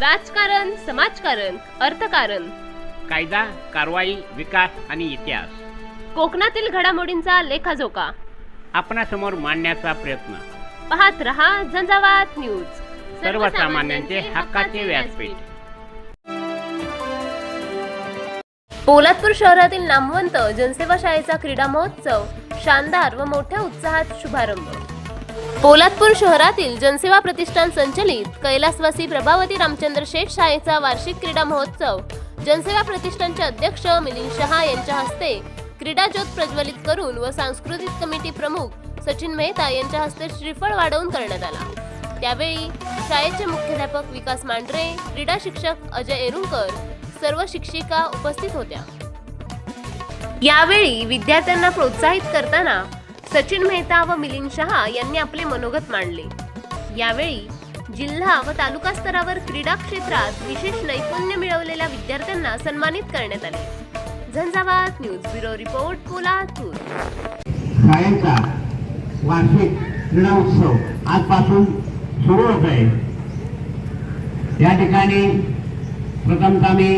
राजकारण समाजकारण अर्थकारण. कायदा कारवाई विकास आणि इतिहास. कोकणातील घडामोडींचा लेखाजोखा. आपणासमोर मांडण्याचा प्रयत्न. पाहत रहा झंझावात न्यूज. सर्वसामान्यांचे हक्काचे व्यासपीठ. पोलादपूर शहरातील नामवंत जनसेवा शाळेचा क्रीडा महोत्सव शानदार व मोठ्या उत्साहात शुभारंभ. पोलादपूर शहरातील जनसेवा प्रतिष्ठान संचलित कैलासवासी प्रभावती रामचंद्र शेठ शाळेचा वार्षिक क्रीडा महोत्सव. जनसेवा प्रतिष्ठानचे अध्यक्ष मिलिंद शहा यांच्या हस्ते क्रीडा ज्योत प्रज्वलित करून व सांस्कृतिक कमिटी प्रमुख सचिन मेहता यांच्या हस्ते श्रीफळ वाढवून करण्यात आला. त्यावेळी शाळेचे मुख्याध्यापक विकास मांढरे क्रीडा शिक्षक अजय एरुंकर सर्व शिक्षिका उपस्थित होत्या. यावेळी विद्यार्थ्यांना प्रोत्साहित करताना सचिन मेहता व मिलिंद शहा यांनी आपले मनोगत मांडले. यावेळी जिल्हा व तालुका स्तरावर क्रीडा क्षेत्रात विशेष नैपुण्य मिळवलेल्या विद्यार्थ्यांना सन्मानित करण्यात आले. Zanzhavat news bureau report Kolhapur. शाळेचा वार्षिक क्रीडा उत्सव आजपासून सुरू होत आहे. या ठिकाणी प्रथमतः मी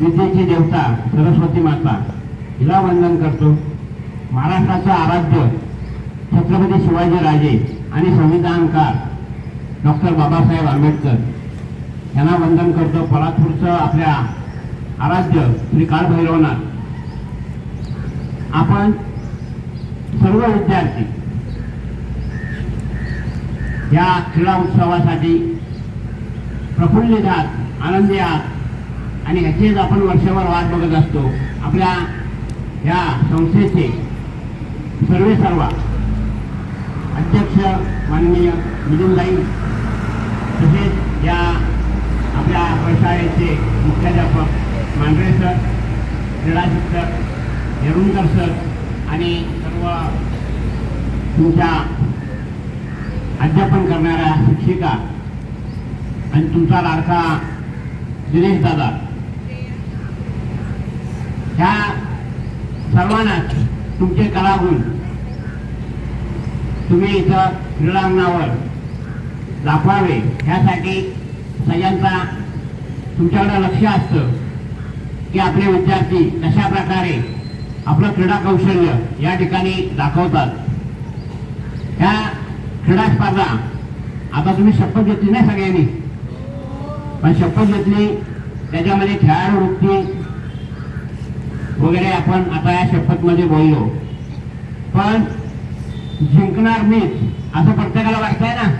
विद्येची देवता सरस्वती माता हिला वंदन करतो. महाराष्ट्राचं आराध्य छत्रपती शिवाजी राजे आणि संविधानकार डॉक्टर बाबासाहेब आंबेडकर. यांना वंदन करतो. पोलादपूरचं आपल्या आराध्य श्री काळभैरवनाथ आपण सर्व विद्यार्थी या क्रीडा उत्सवासाठी प्रफुल्लित आहात आनंदी आहात आणि ह्याचीच आपण वर्षभर वाट बघत असतो. आपल्या या संस्थेचे सर्वे सर्वा. अध्यक्ष माननीय मिलिंदाई तसेच या आपल्या प्रशाळेचे मुख्याध्यापक मांढरे सर क्रीडा शिक्षक येरुणकर सर आणि सर्व तुमच्या अध्यापन करणाऱ्या शिक्षिका आणि तुमचा लाडका दिनेश दादा. ह्या सर्वांनाच तुमचे कलागुण. तुम्ही इथं क्रीडांगणावर दाखवावे. ह्यासाठी सगळ्यांचा तुमच्याकडे लक्ष असतं की आपले विद्यार्थी कशा प्रकारे आपलं क्रीडा कौशल्य या ठिकाणी दाखवतात. ह्या क्रीडा स्पर्धा आता तुम्ही शपथ घेतली ना सगळ्यांनी? पण शपथ घेतली त्याच्यामध्ये खेळाडू वृत्ती आपण आता या शपथमध्ये बोललो. पण जिंकणार मीच असं प्रत्येकाला वाटतंय ना?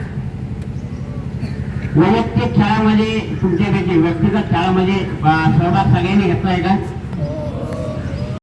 वैयक्तिक खेळामध्ये तुमच्यापैकी व्यक्तिगत खेळामध्ये सहभाग सगळ्यांनी घेतलाय का?